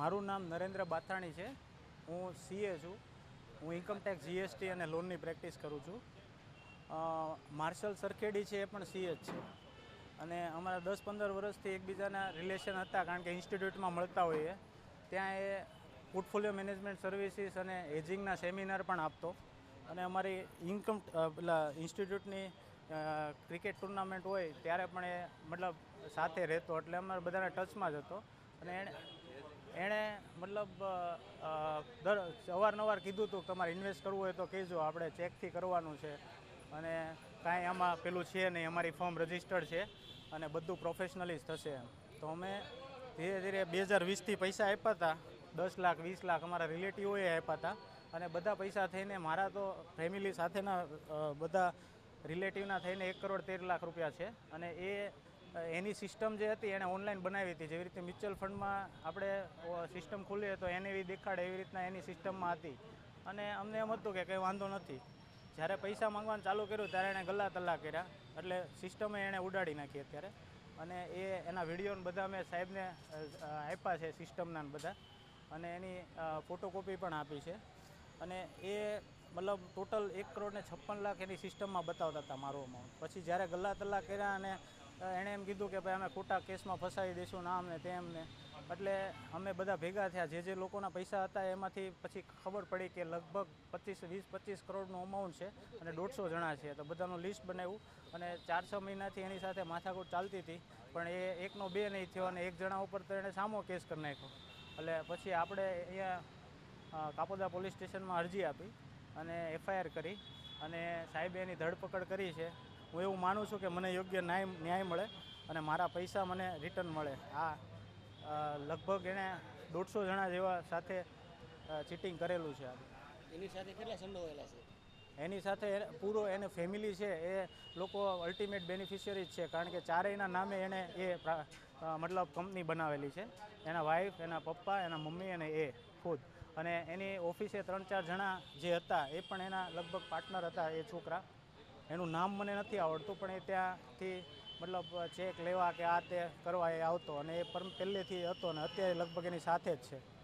મારું નામ નરેન્દ્ર બાથાણી છે. હું સીએ છું. હું ઇન્કમટેક્સ જીએસટી અને લોનની પ્રેક્ટિસ કરું છું. માર્શલ સરખેડી છે, એ પણ સીએ જ છે. અને અમારા દસ પંદર વર્ષથી એકબીજાના રિલેશન હતા, કારણ કે ઇન્સ્ટિટ્યૂટમાં મળતા હોઈએ. ત્યાં એ પોર્ટફોલિયો મેનેજમેન્ટ સર્વિસીસ અને એજિંગના સેમિનાર પણ આપતો. અને અમારી ઇન્કમ પેલા ઇન્સ્ટિટ્યૂટની ક્રિકેટ ટુર્નામેન્ટ હોય, ત્યારે પણ એ મતલબ સાથે રહેતો. એટલે અમારા બધાના ટચમાં જ હતો. અને એણે એણે મતલબ દર અવારનવાર કીધું હતું કે તમારે ઇન્વેસ્ટ કરવું હોય તો કહેજો, આપણે ચેકથી કરવાનું છે. અને કાંઈ આમાં પેલું છે નહીં, અમારી ફોર્મ રજિસ્ટર્ડ છે અને બધું પ્રોફેશનલી જ થશે તો અમે ધીરે ધીરે બે હજાર વીસથી પૈસા આપ્યા હતા. દસ લાખ, વીસ લાખ અમારા રિલેટિવોએ આપ્યા હતા. અને બધા પૈસા થઈને મારા તો ફેમિલી સાથેના બધા રિલેટિવના થઈને એક કરોડ તેર લાખ રૂપિયા છે. અને એ એની સિસ્ટમ જે હતી એણે ઓનલાઈન બનાવી હતી. જેવી રીતે મ્યુચ્યુઅલ ફંડમાં આપણે સિસ્ટમ ખુલીએ તો એને એવી દેખાડે એવી રીતના એની સિસ્ટમમાં હતી. અને અમને એમ હતું કે કંઈ વાંધો નથી. જ્યારે પૈસા માંગવાનું ચાલુ કર્યું ત્યારે એણે ગલ્લા તલ્લા કર્યા. એટલે સિસ્ટમે એણે ઉડાડી નાખી અત્યારે. અને એ, એના વિડીયોને બધા મેં સાહેબને આપ્યા છે સિસ્ટમના બધા. અને એની ફોટોકોપી પણ આપી છે. અને એ મતલબ ટોટલ એક કરોડ ને છપ્પન લાખ એની સિસ્ટમમાં બતાવતા હતા મારું અમાઉન્ટ પછી જ્યારે ગલ્લા તલ્લા કર્યા અને એણે એમ કીધું કે ભાઈ અમે ખોટા કેસમાં ફસાવી દઈશું ના અમને તેમ ને એટલે અમે બધા ભેગા થયા. જે જે લોકોના પૈસા હતા એમાંથી પછી ખબર પડી કે લગભગ પચીસ, વીસ, પચીસ કરોડનું અમાઉન્ટ છે અને દોઢસો જણા છે. તો બધાનું લિસ્ટ બનાવ્યું અને ચાર, છ મહિનાથી એની સાથે માથાકૂટ ચાલતી હતી. પણ એ એકનો બે નહીં થયો અને એક જણા ઉપર તો એણે સામો કેસ કરી નાખ્યો. એટલે પછી આપણે અહીંયા કાપોદા પોલીસ સ્ટેશનમાં અરજી આપી અને એફઆઈઆર કરી અને સાહેબે એની ધરપકડ કરી છે. હું એવું માનું છું કે મને યોગ્ય ન્યાય ન્યાય મળે અને મારા પૈસા મને રિટર્ન મળે. આ લગભગ એણે દોઢસો જણા જેવા સાથે ચીટિંગ કરેલું છે એની સાથે કેટલા સંડોવાયેલા છે? એની સાથે પૂરો એને ફેમિલી છે એ લોકો અલ્ટિમેટ બેનિફિશિયરી જ છે કારણ કે ચારેયના નામે એણે એ મતલબ કંપની બનાવેલી છે. એના વાઈફ એના પપ્પા એના મમ્મી અને એ ખુદ. અને એની ઓફિસે ત્રણ ચાર જણા જે હતા એ પણ એના લગભગ પાર્ટનર હતા એ છોકરા. એનું નામ મને નથી આવડતું, પણ એ ત્યાંથી મતલબ ચેક લેવા કે આ તે કરવા એ આવતો અને એ પર પહેલેથી હતો અને અત્યારે લગભગ એની સાથે જ છે.